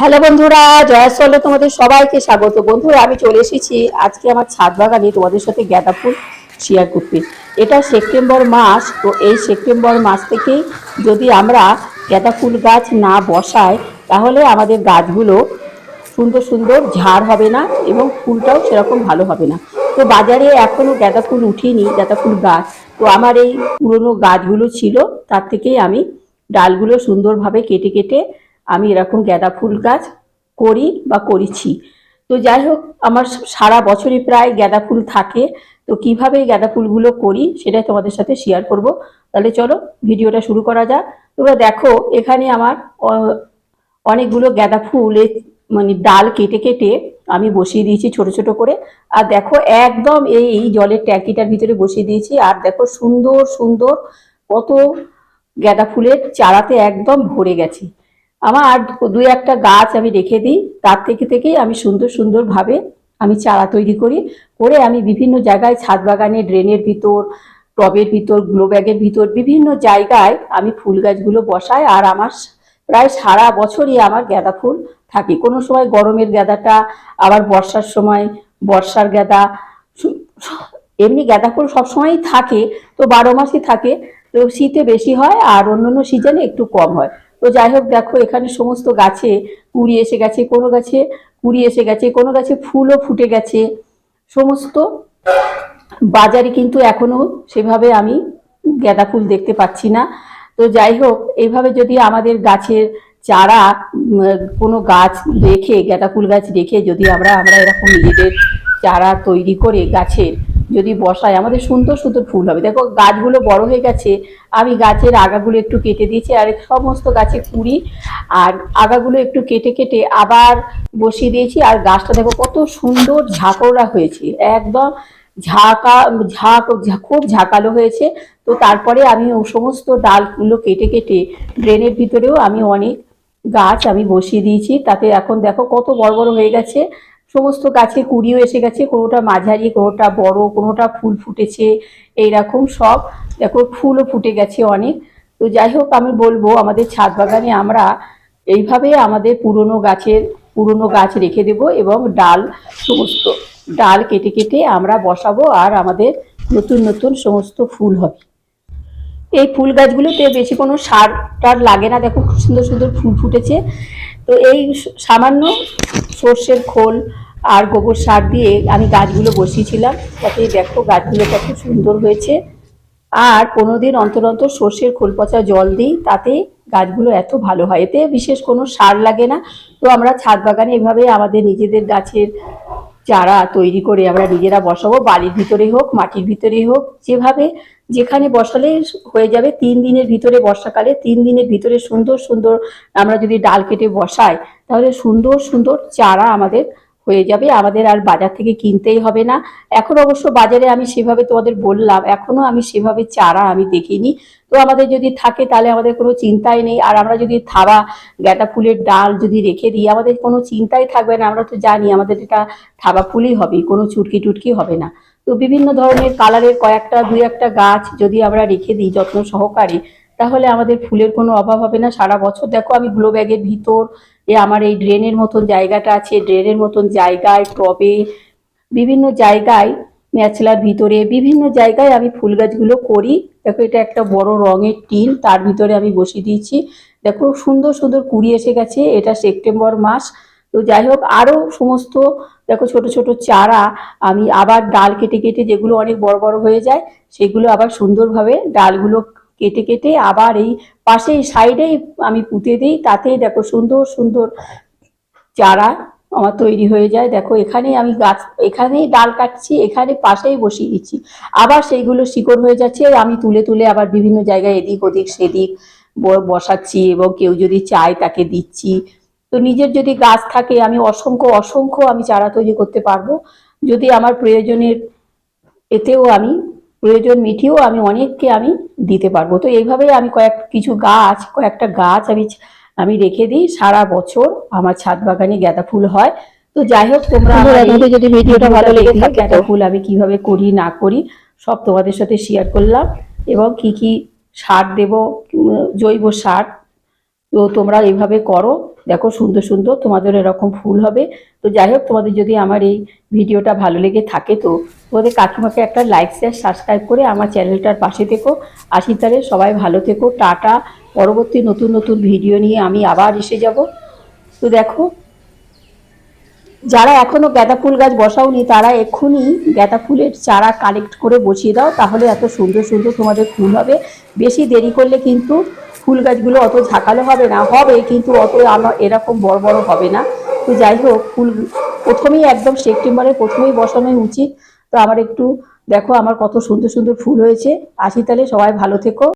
Hello বন্ধুরা জয়াসলে তোমাদের সবাইকে স্বাগত। বন্ধুরা, আমি চলে এসেছি আজকে আমার ছাদ বাগানে তোমাদের সাথে গাঁদা ফুল শেয়ার করতে। এটা সেপ্টেম্বর মাস, তো এই সেপ্টেম্বর মাস থেকেই যদি আমরা গাঁদা ফুল গাছ না বসাই, তাহলে আমাদের গাছগুলো সুন্দর সুন্দর ঝাড় হবে না এবং ফুলটাও সেরকম ভালো হবে না। তো বাজারে এখনও গাঁদা ফুল উঠিনি, গাঁদা ফুল গাছ। তো আমার এই পুরনো গাছগুলো ছিল, তার থেকেই আমি ডালগুলো সুন্দরভাবে কেটে কেটে আমি এরকম গাঁদা ফুল গাছ করি বা করেছি। তো যাই হোক, আমার সারা বছরই প্রায় গাঁদা ফুল থাকে। তো কীভাবে গাঁদা ফুলগুলো করি সেটাই তোমাদের সাথে শেয়ার করব। তাহলে চলো ভিডিওটা শুরু করা যাক। তোমরা দেখো, এখানে আমার অনেকগুলো গাঁদা ফুল, এ মানে ডাল কেটে কেটে আমি বসিয়ে দিয়েছি ছোট ছোট করে। আর দেখো, একদম এই জলের ট্যাঙ্কিটার ভিতরে বসিয়ে দিয়েছি। আর দেখো, সুন্দর সুন্দর কত গাঁদা ফুলের চারাতে একদম ভরে গেছে। আমার দুই একটা গাছ আমি রেখে দিই, তার থেকে থেকেই আমি সুন্দর সুন্দরভাবে আমি চারা তৈরি করি, করে আমি বিভিন্ন জায়গায় ছাদ বাগানে, ড্রেনের ভিতর, টবের ভিতর, গ্লো ব্যাগের ভিতর বিভিন্ন জায়গায় আমি ফুল গাছগুলো বসাই আর আমার প্রায় সারা বছরই আমার গাঁদা ফুল থাকে। কোনো সময় গরমের গাঁদাটা, আবার বর্ষার সময় বর্ষার গাঁদা এমনি গাঁদা ফুল সবসময়ই থাকে, তো বারো মাসই থাকে, তো শীতে বেশি হয় আর অন্য অন্য সিজনে একটু কম হয়। তো যাই হোক, দেখো এখানে সমস্ত গাছে কুড়ি এসে গেছে, কোনো গাছে কুড়ি এসে গেছে, কোনো গাছে ফুলও ফুটে গেছে। সমস্ত বাজারে কিন্তু এখনও সেভাবে আমি গাঁদা ফুল দেখতে পাচ্ছি না। তো যাই হোক এইভাবে যদি আমাদের গাছের চারা কোনো গাছ রেখে, গাঁদা ফুল গাছ রেখে যদি আমরা আমরা এরকম নিজেদের চারা তৈরি করে গাছের যদি বসাই আমাদের সুন্দর সুন্দর ফুল হবে। দেখো, গাছগুলো বড় হয়ে গেছে, আমি গাছের আগাগুলো একটু কেটে দিয়েছি, আর সমস্ত গাছে কুড়ি, আর আগাগুলো একটু কেটে কেটে আবার বসিয়ে দিয়েছি, আর গাছটা দেখো কত সুন্দর ঝাঁকড়া হয়েছে। একদম ঝাঁকা, ঝাঁক, খুব ঝাঁকালো হয়েছে। তো তারপরে আমি ও সমস্ত ডালগুলো কেটে কেটে ড্রেনের ভিতরেও আমি অনেক গাছ আমি বসিয়ে দিয়েছি, তাতে এখন দেখো কত বড় বড় হয়ে গেছে। সমস্ত গাছে কুড়িও এসে গেছে, কোনোটা মাঝারি, কোনোটা বড়, কোনোটা ফুল ফুটেছে, এইরকম সব। দেখো, ফুলও ফুটে গেছে অনেক। তো যাই হোক, আমি বলব, আমাদের ছাদ বাগানে আমরা এইভাবে আমাদের পুরনো গাছের, পুরনো গাছ রেখে দেব এবং ডাল, সমস্ত ডাল কেটে কেটে আমরা বসাবো আর আমাদের নতুন নতুন সমস্ত ফুল হবে। এই ফুল গাছগুলোতে বেশি কোনো সার টার লাগে না। দেখো, খুব সুন্দর সুন্দর ফুল ফুটেছে। তো এই সামান্য সর্ষের খোল আর গোবর সার দিয়ে আমি গাছগুলো বসিয়েছিলাম। তাতে দেখো গাছগুলো কত সুন্দর হয়েছে। আর পনেরো দিন অন্তর অন্তর সর্ষের খোল পচা জল দিই, তাতে গাছগুলো এত ভালো হয়। এতে বিশেষ কোনো সার লাগে না। তো আমরা ছাদ বাগানে এভাবে আমাদের নিজেদের গাছের চারা তৈরি করে আমরা নিজেরা বসাবো। বাড়ির ভিতরে হোক, মাটির ভিতরে হোক, যেভাবে যেখানে বসালে হয়ে যাবে তিন দিনের ভিতরে বর্ষাকালে, তিন দিনের ভিতরে সুন্দর সুন্দর আমরা যদি ডাল কেটে বসাই, তাহলে সুন্দর সুন্দর চারা আমাদের হয়ে যাবে, আমাদের আর বাজার থেকে কিনতেই হবে না। এখন অবশ্য বাজারে আমি সেভাবে তোমাদের বললাম, এখনও আমি সেভাবে চারা আমি দেখিনি। তো আমাদের যদি থাকে তাহলে আমাদের কোনো চিন্তাই নেই। আর আমরা যদি থাবা গাঁদা ফুলের ডাল যদি রেখে দিই, আমাদের কোনো চিন্তাই থাকবে না। আমরা তো জানি আমাদের এটা থাবা ফুলই হবে, কোনো চুটকি টুটকি হবে না। তো বিভিন্ন ধরনের কালারের কয়েকটা, দুই একটা গাছ যদি আমরা রেখে দিই যত্ন সহকারে, তাহলে আমাদের ফুলের কোনো অভাব হবে না। সারা বছর দেখো আমি গ্লো ব্যাগের ভিতর এ আমার এই ড্রেনের মতন জায়গাটা আছে, ড্রেনের মতন জায়গায় টবে, বিভিন্ন জায়গায় ম্যাচলার ভিতরে, বিভিন্ন জায়গায় আমি ফুল গাছগুলো করি। দেখো, এটা একটা বড় রঙের টিন, তার ভিতরে আমি বসিয়ে দিয়েছি। দেখো, সুন্দর সুন্দর কুড়ি এসে গেছে, এটা সেপ্টেম্বর মাস। তো যাই হোক আরও সমস্ত, দেখো, ছোট ছোট চারা আমি আবার ডাল কেটে কেটে যেগুলো অনেক বড় বড় হয়ে যায়, সেগুলো আবার সুন্দরভাবে ডালগুলো কেটে কেটে আবার এই পাশেই সাইডেই আমি পুঁতে দিই তাতেই দেখো সুন্দর সুন্দর চারা আমার তৈরি হয়ে যায়। দেখো এখানেই আমি গাছ, এখানেই ডাল কাটছি, এখানে পাশেই বসিয়ে দিচ্ছি। আবার সেইগুলো শিকড় হয়ে যাচ্ছে আমি তুলে তুলে আবার বিভিন্ন জায়গায় এদিক ওদিক সেদিক বসাচ্ছি এবং কেউ যদি চায় তাকে দিচ্ছি। তো নিজের যদি গাছ থাকে, আমি অসংখ্য অসংখ্য আমি চারা তৈরি করতে পারব। যদি আমার প্রয়োজনের এতেও আমি, প্রয়োজন মিটিয়েও আমি অনেককে আমি দিতে পারব। তো এইভাবেই আমি কয়েক কিছু গাছ কয়েকটা গাছ আমি আমি রেখে দিই। সারা বছর আমার ছাদ বাগানে গাঁদা ফুল হয়। তো যাই হোক তোমরা যদি ভিডিওটা ভালো লেগে থাকে গাঁদা ফুল আমি কীভাবে করি না করি সব তোমাদের সাথে শেয়ার করলাম। এবং কি কি সার দেব জৈব সার। তো তোমরা এইভাবে করো। দেখো সুন্দর সুন্দর তোমাদের এরকম ফুল হবে। তো যাই হোক তোমাদের যদি আমার এই ভিডিওটা ভালো লেগে থাকে তো তোমাদের কাকিমাকে একটা লাইক শেয়ার সাবস্ক্রাইব করে আমার চ্যানেলটার পাশে থেকো। আসি তাহলে সবাই ভালো থেকো। টাটা। পরবর্তী নতুন নতুন ভিডিও নিয়ে আমি আবার এসে যাব। তো দেখো, যারা এখনও গাঁদা ফুল গাছ বসাওনি, তারা এক্ষুনি গাঁদা ফুলের চারা কালেক্ট করে বসিয়ে দাও। তাহলে এত সুন্দর সুন্দর তোমাদের ফুল হবে। বেশি দেরি করলে কিন্তু ফুল গাছগুলো অত ঝাঁকালো হবে না। হবে কিন্তু অত আমার এরকম বড় বড় হবে না। তো যাই হোক, ফুল প্রথমেই একদম সেপ্টেম্বরের প্রথমেই বসানোই উচিত। তো আমার একটু দেখো, আমার কত সুন্দর সুন্দর ফুল হয়েছে। আসি তাহলে, সবাই ভালো থেকো।